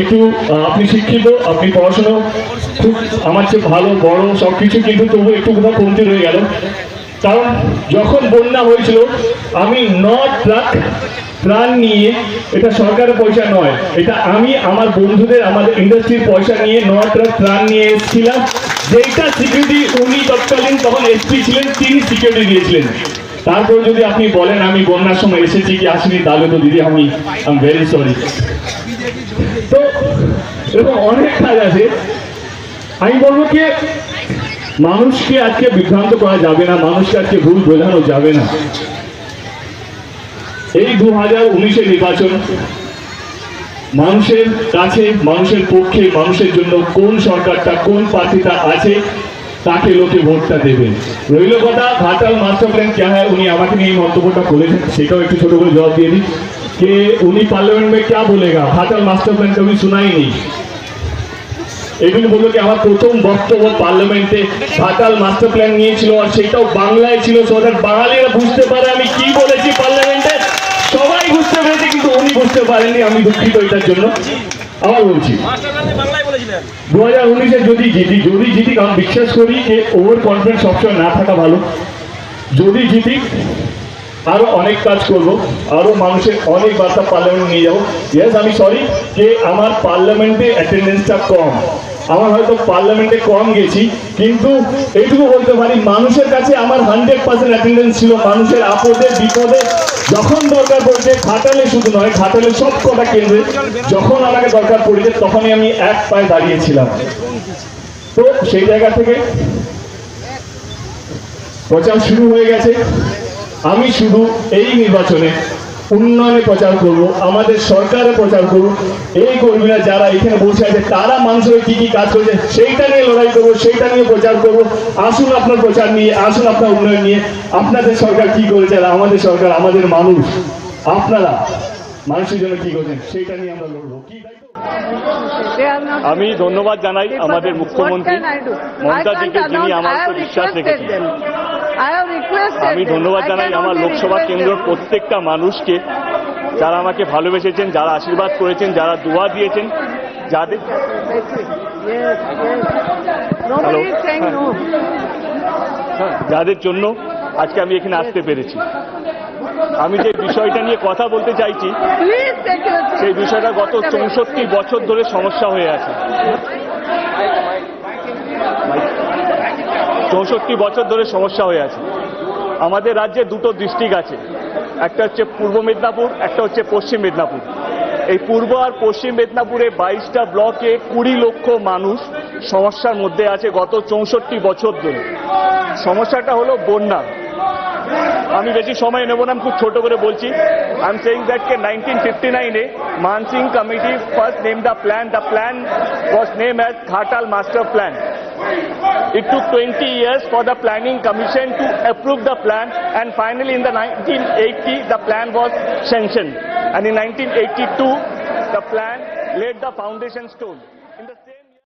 একটু আপনি শিক্ষিত, আপনি পড়াশোনা খুব আমার চেয়ে ভালো, বড় সব কিছু কিন্তু তবু একটু কোথাও কমতি রয়ে গেল। কারণ যখন বন্যা হয়েছিল, আমি ন ট্রাক ত্রাণ নিয়ে, এটা সরকারের পয়সা নয়, এটা আমি আমার বন্ধুদের, আমাদের ইন্ডাস্ট্রির পয়সা নিয়ে ন ট্রাক প্রাণ নিয়ে এসেছিলাম। যেটা সিকিউরিটি উনি তৎকালীন তখন এসপি ছিলেন, তিনি সিকিউরিটি দিয়েছিলেন। তারপর যদি আপনি বলেন, আমি বন্যার সময় এসেছি, কি আসিনি, তাহলে তো দিদি, আমি আই এম ভেরি সরি তো এরকম অনেক কাজ আছে। আমি বলব কি, মানুষকে আজকে বিভ্রান্ত করা যাবে না, মানুষকে আজকে ভুল বোঝানো যাবে না। এই দু হাজার নির্বাচন, মানুষের কাছে, মানুষের পক্ষে, মানুষের জন্য কোন সরকারটা, কোন পার্টিটা আছে, তাকে লোকে ভোটটা দেবে। রইল কথা, ঘাটাল মাস্টার প্ল্যান, কে হয়, উনি আমাকে নিয়ে এই মন্তব্যটা করেছেন, সেটাও একটু ছোট করে জবাব দিয়ে দিই। कि उन्हीं पार्लियामेंट में क्या बोलेगा घाटाल मास्टर प्लान कभी सुना ही नहीं এগুলো বললো কি আমার প্রথম বক্তব্য পার্লামেন্টে ঘাটাল মাস্টার প্ল্যান নিয়েছিল আর সেটাও বাংলায় ছিল সো দ্যাট বাঙালিরা বুঝতে পারে আমি কি বলেছি পার্লামেন্টে সবাই বুঝতে পেরেছে কিন্তু উনি বুঝতে পারেননি আমি দুঃখিত এটার জন্য আবার বলছি দু হাজার উনিশে যদি জিতি যদি জিতি কারণ বিশ্বাস করি যে ওভার কনফিডেন্স সবসময় না থাকা ভালো যদি জিতি আরও অনেক কাজ করব। আরও মানুষের অনেক বার্তা পার্লামেন্টে নিয়ে যাব। ইয়েস আমি সরি যে আমার পার্লামেন্টে অ্যাটেন্ডেন্সটা কম। আমার হয়তো পার্লামেন্টে কম গেছি, কিন্তু এইটুকু বলতে পারি, মানুষের কাছে আমার হান্ড্রেড পার্সেন্ট অ্যাটেন্ডেন্স ছিল। মানুষের আপদে, বিপদে, যখন দরকার পড়েছে, ঘাটালে শুধু নয়, ঘাটালে সব কটা কেন্দ্রে যখন আমাকে দরকার পড়েছে, তখনই আমি এক পায়ে দাঁড়িয়েছিলাম। তো সেই জায়গা থেকে প্রচার শুরু হয়ে গেছে। আমি শুধু এই নির্বাচনে উন্নয়নে প্রচার করব, আমাদের সরকারে প্রচার করব। এই কর্মীরা যারা এখানে বসে আছে, তারা মানুষের কি কি কাজ করছে, সেইটা নিয়ে লড়াই করব, সেইটা নিয়ে প্রচার করব। আসুন আপনার প্রচার নিয়ে, আসুন আপনার উন্নয়ন নিয়ে। আপনাদের সরকার কি করেছে আমাদের সরকার, আমাদের মানুষ, আপনারা মানুষের জন্য কি করেছেন, সেইটা নিয়ে আমরা লড়বো। কি আমি ধন্যবাদ জানাই আমাদের মুখ্যমন্ত্রী। মমতাজিকে যিনি আমার বিশ্বাস রেখেছেন। আমি ধন্যবাদ জানাই আমার লোকসভা কেন্দ্রের প্রত্যেকটা মানুষকে যারা আমাকে ভালোবেসেছেন যারা আশীর্বাদ করেছেন যারা দোয়া দিয়েছেন যাদের Nobody is হ্যাঁ, যাদের জন্য আজকে আমি এখানে আসতে পেরেছি আমি যে বিষয়টা নিয়ে কথা বলতে চাইছি. সেই বিষয়টা গত চৌষট্টি বছর ধরে সমস্যা হয়ে আছে চৌষট্টি বছর ধরে সমস্যা হয়ে আছে। আমাদের রাজ্যে দুটো ডিস্ট্রিক্ট আছে। একটা হচ্ছে পূর্ব মেদিনীপুর, একটা হচ্ছে পশ্চিম মেদিনীপুর। এই পূর্ব আর পশ্চিম মেদিনীপুরে বাইশটা ব্লকে কুড়ি লক্ষ মানুষ সমস্যার মধ্যে আছে গত চৌষট্টি বছর ধরে। সমস্যাটা হলো বন্যা। আমি বেশি সময় নেব না, আমি খুব ছোট করে বলছি। আই এম সেইং দ্যাট কে নাইনটিন ফিফটি নাইনে Mansingh committee first name the plan the plan was name as Ghatal master plan It took 20 years for the planning commission to approve the plan and finally in the 1980 the plan was sanctioned and in 1982 the plan laid the foundation stone.